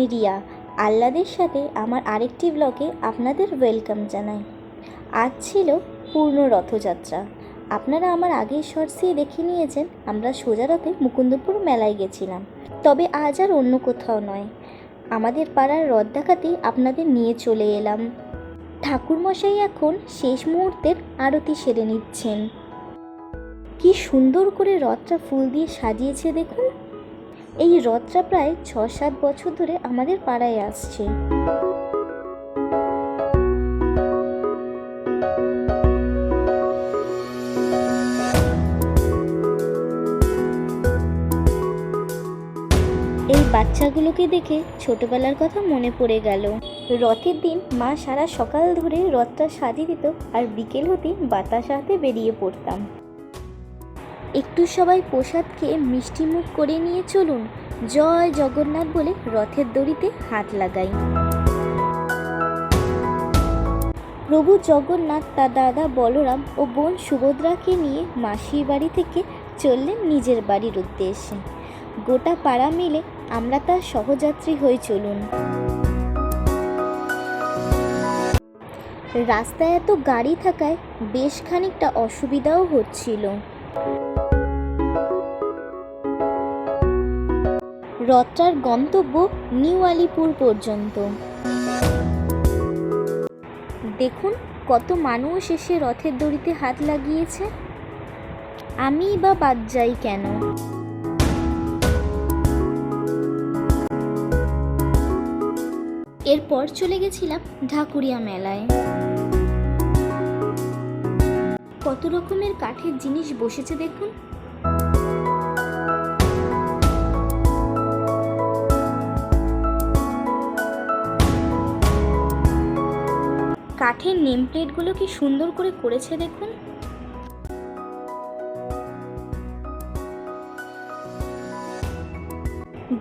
আমি রিয়া আহ্লাদের সাথে আমার আরেকটি ব্লগে আপনাদের ওয়েলকাম জানাই। আজ ছিল পূর্ণ রথযাত্রা। আপনারা আমার আগের শর্টসেই দেখে নিয়েছেন, আমরা সোজা রথে মুকুন্দপুর মেলায় গেছিলাম। তবে আজ আর অন্য কোথাও নয়। আমাদের পাড়ার রথ দেখাতেই আপনাদের নিয়ে চলে এলাম। ঠাকুরমশাই এখন শেষ মুহূর্তের আরতি সেরে নিচ্ছেন। কি সুন্দর করে রথটা ফুল দিয়ে সাজিয়েছে দেখুন। এই রথটা প্রায় ছ সাত বছর ধরে আমাদের পাড়ায় আসছে। এই বাচ্চাগুলোকে দেখে ছোটবেলার কথা মনে পড়ে গেল। রথের দিন মা সারা সকাল ধরে রথটা সাজিয়ে দিত আর বিকেল হতেই বাতাস হাতে বেরিয়ে পড়তাম। একটু সবাই প্রসাদ খেয়ে মিষ্টি মুখ করে নিয়ে চলুন। জয় জগন্নাথ বলে রথের দড়িতে হাত লাগাই। প্রভু জগন্নাথ, তার দাদা বলরাম ও বোন সুভদ্রাকে নিয়ে মাসির বাড়ি থেকে চললেন নিজের বাড়ির উদ্দেশ্যে। গোটা পাড়া মিলে আমরা তার সহযাত্রী হয়ে চলুন। রাস্তায় এত গাড়ি থাকায় বেশ খানিকটা অসুবিধাও হচ্ছিল। রথটার গন্তব্য নিউ আলিপুর পর্যন্ত। দেখুন কত মানুষ এসে রথের দড়িতে হাত লাগিয়েছে। আমি বা বাদ যাই কেন? এরপর চলে গেছিলাম ঢাকুরিয়া মেলায়। কত রকমের কাঠের জিনিস বসেছে দেখুন। কাঠের নেম প্লেটগুলো কি সুন্দর করে করেছে দেখুন।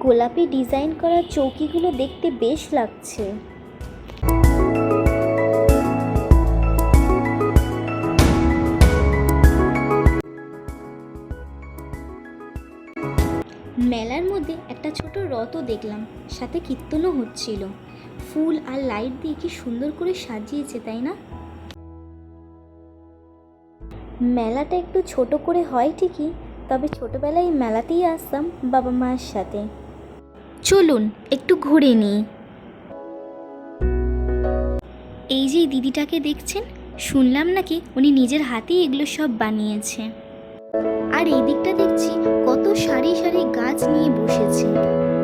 গোলাপি ডিজাইন করা চৌকিগুলো দেখতে বেশ লাগছে। মেলার মধ্যে একটা ছোট রথও দেখলাম, সাথে কীর্তনও হচ্ছিল। ফুল আর লাইট দিয়ে কি সুন্দর করে সাজিয়েছে, তাই না? মেলাটা একটু ছোট করে হয় ঠিকই, তবে ছোটবেলায় মেলাতেই আসতাম বাবা মায়ের সাথে। চলুন, একটু ঘুরে নিই। এই যে দিদিটাকে দেখছেন, শুনলাম নাকি উনি নিজের হাতেই এগুলো সব বানিয়েছে। আর এই দিকটা দেখছি কত সারি সারি গাছ নিয়ে বসেছে।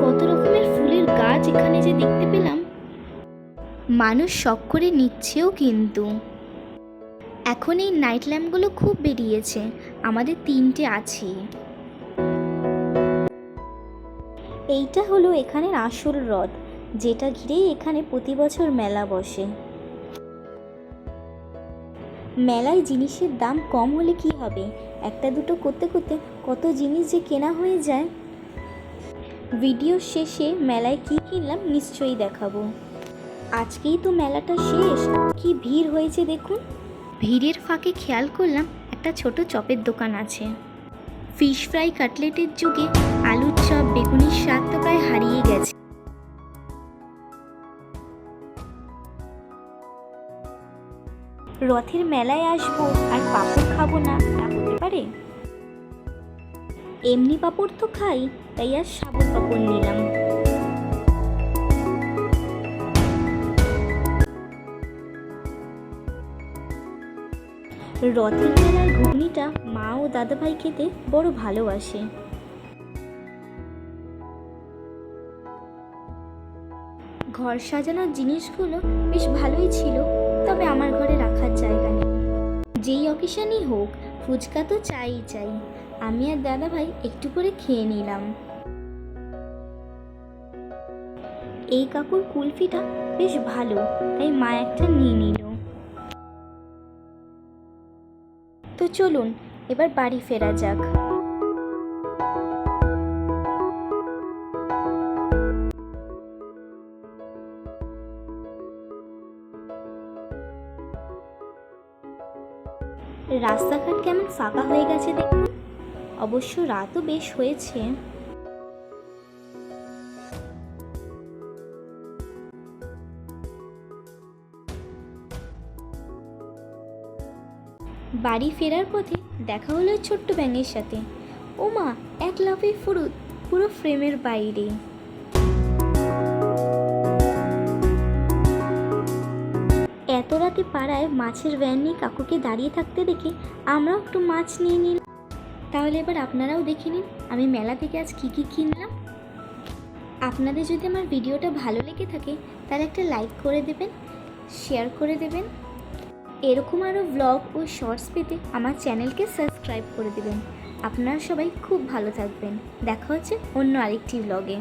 কত রকমের ফুলের গাছ এখানে যে দেখতে পেলাম। মানুষ শখ করে নিচ্ছেও কিন্তু। এখন এই নাইট ল্যাম্পগুলো খুব বেরিয়েছে। আমাদের তিনটে আছে। এইটা হলো এখানের আসল হ্রদ, যেটা ঘিরেই এখানে প্রতি বছর মেলা বসে। মেলায় জিনিসের দাম কম হলে কি হবে? একটা দুটো করতে করতে কত জিনিস যে কেনা হয়ে যায়? ভিডিও শেষে মেলায় কি কিনলাম নিশ্চয়ই দেখাবো। আজকেই তো মেলাটা শেষ। কি ভিড় হয়েছে দেখুন। ভিড়ের ফাঁকে খেয়াল করলাম একটা ছোট চপের দোকান আছে। ফিশ ফ্রাই কাটলেটের যুগে আলুর চপ, বেগুনির স্বাদ তো প্রায় হারিয়ে গেছে। রথের মেলায় আসব আর পাঁপড় খাব না, তা হতে পারে? এমনি পাঁপড় তো খাই, তাই আর সাবুর পাঁপড় নিলাম। রথের মেলার ঘুগনিটা মা ও দাদাভাই খেতে বড় ভালোবাসে। ঘর সাজানোর জিনিসগুলো বেশ ভালোই ছিল। যেই অকেশনই হোক, ফুচকা তো চাই চাই। আমি আর দাদাভাই একটু করে খেয়ে নিলাম। এই কাকুর কুলফিটা বেশ ভালো, তাই মা একটা নিয়ে নিল। তো চলুন, এবার বাড়ি ফেরা যাক। রাস্তাঘাট কেমন ফাঁকা হয়ে গেছে দেখুন অবশ্য রাতও বেশ হয়েছে। বাড়ি ফেরার পথে দেখা হলো ছোট্ট ব্যাঙের সাথে। ওমা, এক লাফে ফুরুত পুরো ফ্রেমের বাইরে। এত রাতে পাড়ায় মাছের ভ্যান নিয়ে কাকুকে দাঁড়িয়ে থাকতে দেখে আমরাও একটু মাছ নিয়ে নিলাম। তাহলে এবার আপনারাও দেখে নিন, আমি মেলা থেকে আজ কী কী কিনলাম। আপনাদের যদি আমার ভিডিওটা ভালো লেগে থাকে, তাহলে একটা লাইক করে দেবেন শেয়ার করে দেবেন। এরকম আরও ব্লগ ও শর্টস পেতে আমার চ্যানেলকে সাবস্ক্রাইব করে দেবেন। আপনারা সবাই খুব ভালো থাকবেন। দেখা হচ্ছে অন্য আরেকটি ব্লগে